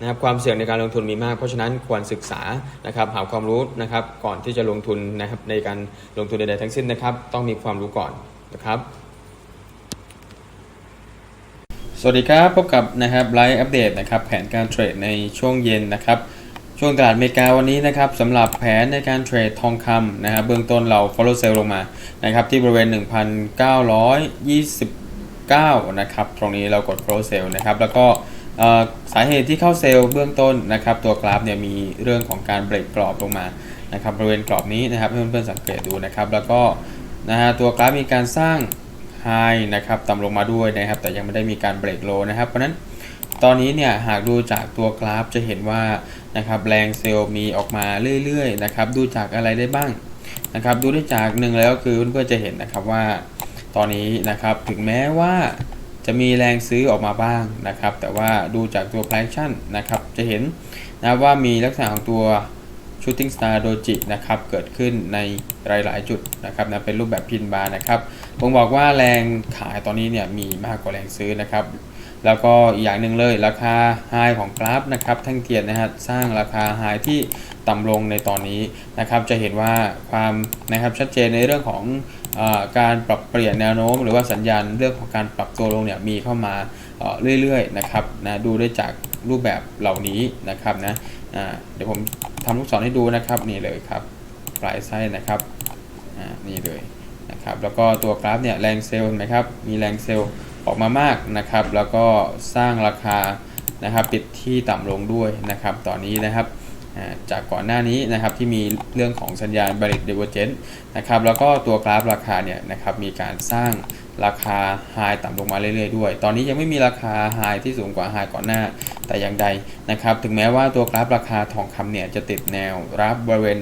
นะครับความเสี่ยงในการลงทุนมีมาก เพราะฉะนั้นควรศึกษานะครับหาความรู้นะครับก่อนที่จะลงทุนนะครับในการลงทุนใดๆทั้งสิ้นนะครับ ต้องมีความรู้ก่อนนะครับสวัสดีครับพบกับนะครับไลฟ์อัปเดตนะครับแผนการเทรดในช่วงเย็นนะครับช่วงตลาดอเมริกาวันนี้นะครับสำหรับแผนในการเทรดทองคำนะครับเบื้องต้นเรา follow sell ลงมานะครับที่บริเวณ 1,929 นะครับตรงนี้เรากด follow sell นะครับแล้วก็ สาเหตุที่เข้าเซลล์เบื้องต้นนะครับ ตัวกราฟเนี่ยมีเรื่องของการเบรกกรอบลงมานะครับบริเวณกรอบนี้นะครับให้เพื่อนๆสังเกตดูนะครับแล้วก็นะฮะตัวกราฟมีการสร้างไฮนะครับต่ำลงมาด้วยนะครับ แต่ยังไม่ได้มีการเบรกโลนะครับเพราะนั้นตอนนี้เนี่ยหากดูจากตัวกราฟจะเห็นว่านะครับแรงเซลล์มีออกมาเรื่อยๆนะครับดูจากอะไรได้บ้างนะครับดูได้จากหนึ่งแล้วก็คือเพื่อนๆจะเห็นนะครับว่าตอนนี้นะครับถึงแม้ว่า จะมีแรงซื้อออกมาบ้างนะครับ แต่ว่าดูจากตัว p r i c e นะครับ จะเห็นนะว่ามีลักษณะของตัว Shooting Star Doji นะครับเกิดขึ้นในหลายๆ จุดนะครับนะเป็นรูปแบบพินบาร์นะครับผมบอกว่าแรงขายตอนนี้เนี่ยมีมากกว่าแรงซื้อนะครับ แล้วก็อีกอย่างหนึ่งเลยราคาไฮของกราฟนะครับแท่งเทียนนะฮะสร้างราคาไฮที่ต่ำลงในตอนนี้นะครับ จะเห็นว่าความนะครับชัดเจนในเรื่องของ การปรับเปลี่ยนแนวโน้ม หรือว่าสัญญาณเรื่องของการปรับตัวลงเนี่ยมีเข้ามาเรื่อยๆนะครับนะดูได้จากรูปแบบเหล่านี้นะครับนะเดี๋ยวผมทำลูกศรให้ดูนะครับนี่เลยครับปลายไส้นะครับนี่เลยนะครับแล้วก็ตัวกราฟเนี่ยแรงเซลล์เห็นไหมครับมีแรงเซลล์ออกมามากนะครับ แล้วก็สร้างราคานะครับปิดที่ต่ำลงด้วยนะครับตอนนี้นะครับ จากก่อนหน้านี้นะครับที่มีเรื่องของสัญญาณ bearish divergence นะครับแล้วก็ตัวกราฟราคาเนี่ยนะครับมีการสร้างราคาไฮต่ำลงมาเรื่อยๆด้วย ตอนนี้ยังไม่มีราคาไฮที่สูงกว่าไฮก่อนหน้าแต่อย่างใดนะครับ ถึงแม้ว่าตัวกราฟราคาทองคำเนี่ยจะติดแนวรับบริเวณ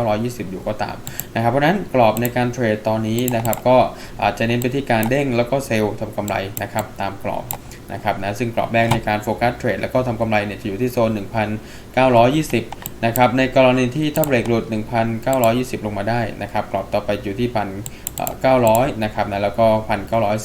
1,920 อยู่ก็ตามนะครับ เพราะฉะนั้นกรอบในการเทรดตอนนี้นะครับ ก็อาจจะเน้นไปที่การเด้งแล้วก็เซลล์ทำกำไรนะครับตามกรอบ นะครับนะซึ่งกรอบแรกในการโฟกัสเทรดแล้วก็ทำกำไรเนี่ยจะอยู่ที่โซน 1,920 นะครับในกรณีที่ถ้าเบรกหลุด 1,920 ลงมาได้นะครับกรอบต่อไปอยู่ที่พัน900 นะครับนะแล้วก็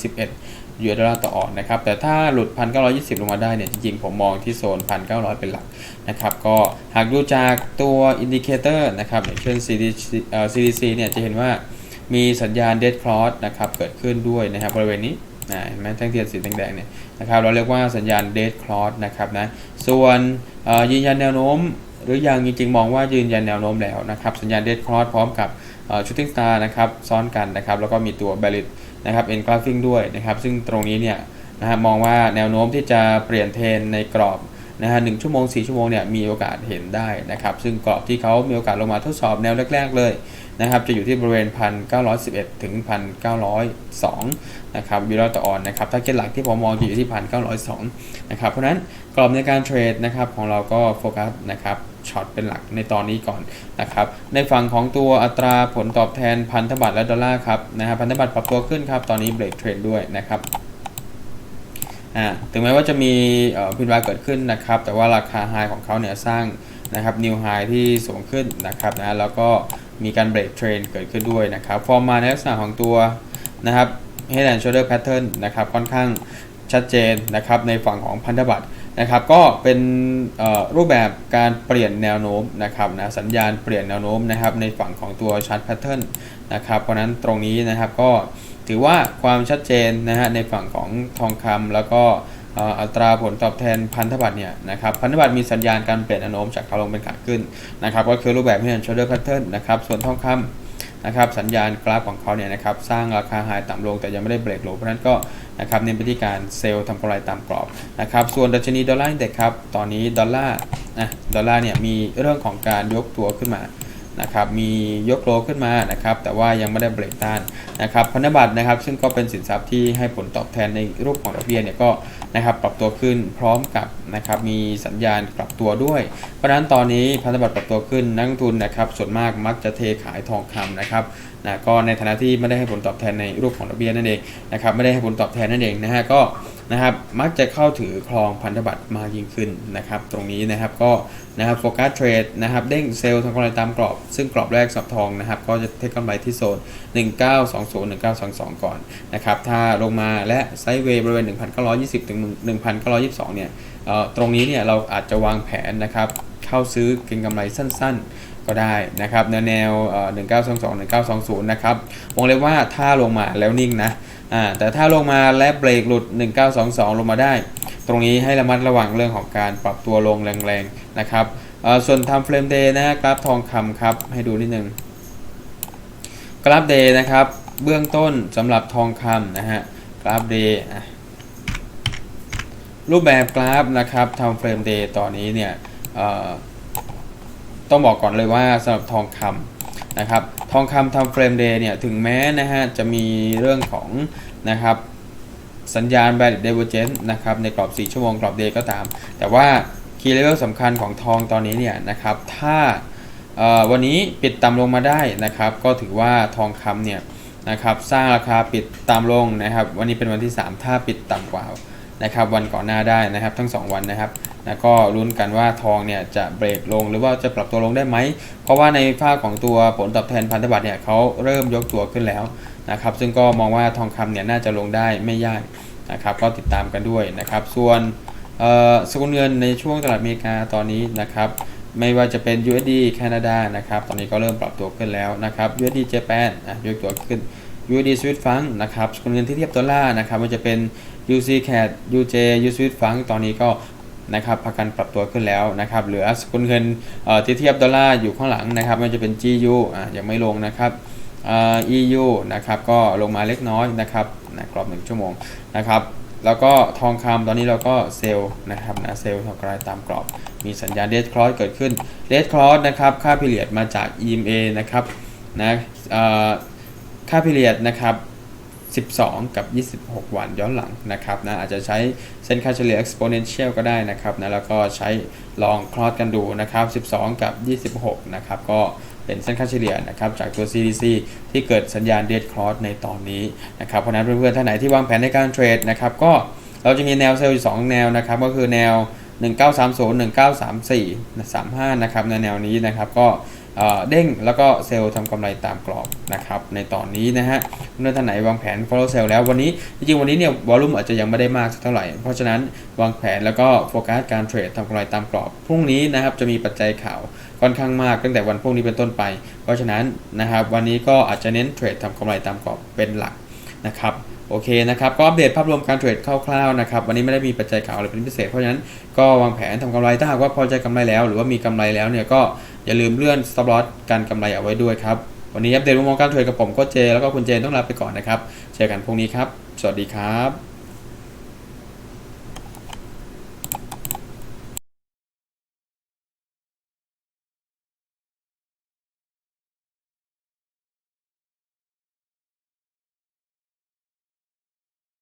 1,911ยูเอสดอลลาร์ต่อออนนะครับแต่ถ้าหลุด 1,920 ลงมาได้เนี่ยจริงๆผมมองที่โซน 1,900 เป็นหลักนะครับก็หากดูจากตัวอินดิเคเตอร์นะครับอย่างเช่น CDC เอ่อ CDC เนี่ยจะเห็นว่ามีสัญญาณ dead cross นะครับเกิดขึ้นด้วยนะครับบริเวณนี้ นะเห็นไหมแท่งเทียนสีแดงๆเนี่ยนะครับเราเรียกว่าสัญญาณ dead cross นะครับนะส่วนยืนยันแนวโน้ม หรือยังจริงๆมองว่ายืนยันแนวโน้มแล้วนะครับสัญญาณ dead cross พร้อมกับชูตติ้งสตาร์นะครับซ้อนกันนะครับแล้วก็มีตัว b a l l i t นะครับ engulfing ด้วยนะครับซึ่งตรงนี้เนี่ยนะฮะมองว่าแนวโน้มที่จะเปลี่ยนเทรนในกรอบนะฮะหชั่วโมง 4 ชั่วโมงเนี่ยมีโอกาสเห็นได้นะครับ ซึ่งกรอบที่เขามีโอกาสลงมาทดสอบแนวแรก ๆ เลย นะครับจะอยู่ที่บริเวณ 1,911 ถึง 1,902 นะครับยูโรต่อออนนะครับถ้าเก็ตหลักที่ผมมองจะอยู่ที่ 1,902 นะครับเพราะนั้นกรอบในการเทรดนะครับของเราก็โฟกัสนะครับช็อตเป็นหลักในตอนนี้ก่อนนะครับในฝั่งของตัวอัตราผลตอบแทนพันธบัตรและดอลลาร์ครับนะฮะพันธบัตรปรับตัวขึ้นครับตอนนี้เบรกเทรดด้วยนะครับอ่าถึงแม้ว่าจะมีพินวาเกิดขึ้นนะครับ แต่ว่าราคาไฮของเขาเนี่ยสร้างนะครับนิวไฮที่สูงขึ้นนะครับนะแล้วก็ มีการเบรกเทรนเกิดขึ้นด้วยนะครับ ฟอร์มมาในลักษณะของตัวนะครับ Head and Shoulder Pattern นะครับ ค่อนข้างชัดเจนนะครับในฝั่งของพันธบัตรนะครับ ก็เป็นรูปแบบการเปลี่ยนแนวโน้มนะครับนะสัญญาณเปลี่ยนแนวโน้มนะครับในฝั่งของตัวชาร์ตแพทเทิร์นนะครับ เพราะนั้นตรงนี้นะครับก็ถือว่าความชัดเจนนะฮะในฝั่งของทองคำแล้วก็ อัตราผลตอบแทนพันธบัตรเนี่ยนะครับพันธบัตรมีสัญญาณการเปลี่ยนแนวโมจากขาลงเป็นขาขึ้นนะครับก็คือรูปแบบที่เป็น shoulder pattern นะครับส่วนทองคำนะครับสัญญาณกราฟของเขาเนี่ยนะครับสร้างราคาหายต่ำลงแต่ยังไม่ได้เบรกโลเพราะฉะนั้นก็นะครับเน้นไปที่การเซลล์ทำกำไรตามกรอบนะครับส่วนดัชนีดอลลาร์อินเด็กครับตอนนี้ดอลลาร์นะดอลลาร์เนี่ยมีเรื่องของการยกตัวขึ้นมา นะครับมียกโลขึ้นมานะครับแต่ว่ายังไม่ได้เบรกต้านนะครับพันธบัตรนะครับซึ่งก็เป็นสินทรัพย์ที่ให้ผลตอบแทนในรูปของดอกเบี้ยเนี่ยก็นะครับปรับตัวขึ้นพร้อมกับนะครับมีสัญญาณปรับตัวด้วย เพราะฉะนั้นตอนนี้พันธบัตรปรับตัวขึ้นนักลงทุนนะครับส่วนมากมักจะเทขายทองคำนะครับนะก็ในฐานะที่ไม่ได้ให้ผลตอบแทนในรูปของดอกเบี้ยนั่นเองนะครับไม่ได้ให้ผลตอบแทนนั่นเองนะฮะก็ นะครับ มักจะเข้าถือครองพันธบัตรมากยิ่งขึ้นนะครับ ตรงนี้นะครับก็นะครับโฟกัสเทรดนะครับเด้งเซลล์ทำกำไรตามกรอบ ซึ่งกรอบแรกสับทองนะครับ ก็จะเทคกำไรที่โซน 1920 1922 ก่อนนะครับ ถ้าลงมาและไซด์เวย์บริเวณ 1920 ถึง 1922 เนี่ยเอ่อตรงนี้เนี่ยเราอาจจะวางแผนนะครับ เข้าซื้อเก็งกำไรสั้นๆ ก็ได้นะครับแนวแนวเอ่อ1922 1920 นะครับ วงเล็บว่าถ้าลงมาแล้วนิ่งนะ อ่าแต่ถ้าลงมาและเบรกหลุด 1922 ลงมาได้ ตรงนี้ให้ระมัดระวังเรื่องของการปรับตัวลงแรงๆนะครับส่วน time frame day นะกราฟทองคำครับ ให้ดูนิดนึงกราฟเดย์นะครับ เบื้องต้นสำหรับทองคำนะฮะกราฟเดย์รูปแบบกราฟนะครับทำเฟรมเดย์ตอนนี้เนี่ยต้องบอกก่อนเลยว่าสำหรับทองคำ นะครับทองคำทำเฟรมเดย์เนี่ยถึงแม้นะฮะจะมีเรื่องของนะครับสัญญาณ Valid Divergence นะครับในกรอบ 4 ชั่วโมงกรอบเดย์ก็ตาม แต่ว่า Key Level สำคัญของทองตอนนี้เนี่ยนะครับถ้าวันนี้ปิดต่ำลงมาได้นะครับ ก็ถือว่าทองคำเนี่ยนะครับสร้างราคาปิดต่ำลงนะครับ วันนี้เป็นวันที่ 3 ถ้าปิดต่ำกว่า นะครับวันก่อนหน้าได้นะครับทั้ง 2 วันนะครับแล้วก็ลุ้นกันว่าทองเนี่ยจะเบรกลงหรือว่าจะปรับตัวลงได้ไหม เพราะว่าในภาคของตัวผลตอบแทนพันธบัตรเนี่ยเขาเริ่มยกตัวขึ้นแล้วนะครับซึ่งก็มองว่าทองคำเนี่ยน่าจะลงได้ไม่ยากนะครับก็ติดตามกันด้วยนะครับ ส่วนสกุลเงินในช่วงตลาดอเมริกาตอนนี้นะครับไม่ว่าจะเป็น USD แคนาดานะครับตอนนี้ก็เริ่มปรับตัวขึ้นแล้วนะครับ USD เจแปนอะยกตัวขึ้น USD สวิตฟังนะครับสกุลเงินที่เทียบดอลลาร์นะครับมันจะเป็น UC CAD UJ U สวิตฟังตอนนี้ก็นะครับพากันปรับตัวขึ้นแล้วนะครับเหลือสกุลเงินเอ่อที่เทียบดอลลาร์อยู่ข้างหลังนะครับมันจะเป็น GU อะยังไม่ลงนะครับเอ่อ EU นะครับก็ลงมาเล็กน้อยนะครับนะกรอบ 1 ชั่วโมงนะครับแล้วก็ทองคำตอนนี้เราก็เซลล์นะครับนะเซลล์ทำกำไรตามกรอบ มีสัญญาณเด d คลอสเกิดขึ้นเด d คลอสนะครับค่าพิเรียดมาจาก EMA นะครับนะเอ่อค่าพิเรียดนะครับ 12 กับ 26 วันย้อนหลังนะครับนะอาจจะใช้เส้นค่าเฉลี่ย exponential ก็ได้นะครับนะแล้วก็ใช้ลองคลอสกันดูนะครับ 12 กับ 26 นะครับก็เป็นเส้นค่าเฉลี่ยนะครับจากตัว CDC ที่เกิดสัญญาณ dead cross ในตอนนี้นะครับเพราะฉะนั้นเพื่อนๆท่านไหนที่วางแผนในการเทรดนะครับก็เราจะมีแนวเซลล์อยู่ 2 แนวนะครับก็คือแนว 1930 1934 35 นะครับในแนวนี้นะครับก็ เด้งแล้วก็เซลล์ทำกำไรตามกรอบนะครับในตอนนี้นะฮะเมื่อท่านไหนวางแผน follow sell แล้ววันนี้ จริงๆ วันนี้เนี่ยวอลุ่มอาจจะยังไม่ได้มากสักเท่าไหร่ เพราะฉะนั้นวางแผนแล้วก็โฟกัสการเทรดทำกำไรตามกรอบ พรุ่งนี้นะครับจะมีปัจจัยข่าวค่อนข้างมากตั้งแต่วันพรุ่งนี้เป็นต้นไป เพราะฉะนั้นนะครับวันนี้ก็อาจจะเน้นเทรดทำกำไรตามกรอบเป็นหลักนะครับโอเคนะครับ ก็อัปเดตภาพรวมการเทรดคร่าวๆนะครับ วันนี้ไม่ได้มีปัจจัยข่าวอะไรเป็นพิเศษ เพราะฉะนั้นก็วางแผนทำกำไรถ้าหากว่าพอใจกำไรแล้ว หรือว่ามีกำไรแล้วเนี่ยก็ อย่าลืมเลื่อนสต็อปลอสการกำไรเอาไว้ด้วยครับ วันนี้อัปเดตมุมมองการเทรดกับผมโคเจ แล้วก็คุณเจนต้องลาไปก่อนนะครับ เจอกันพรุ่งนี้ครับ สวัสดีครับ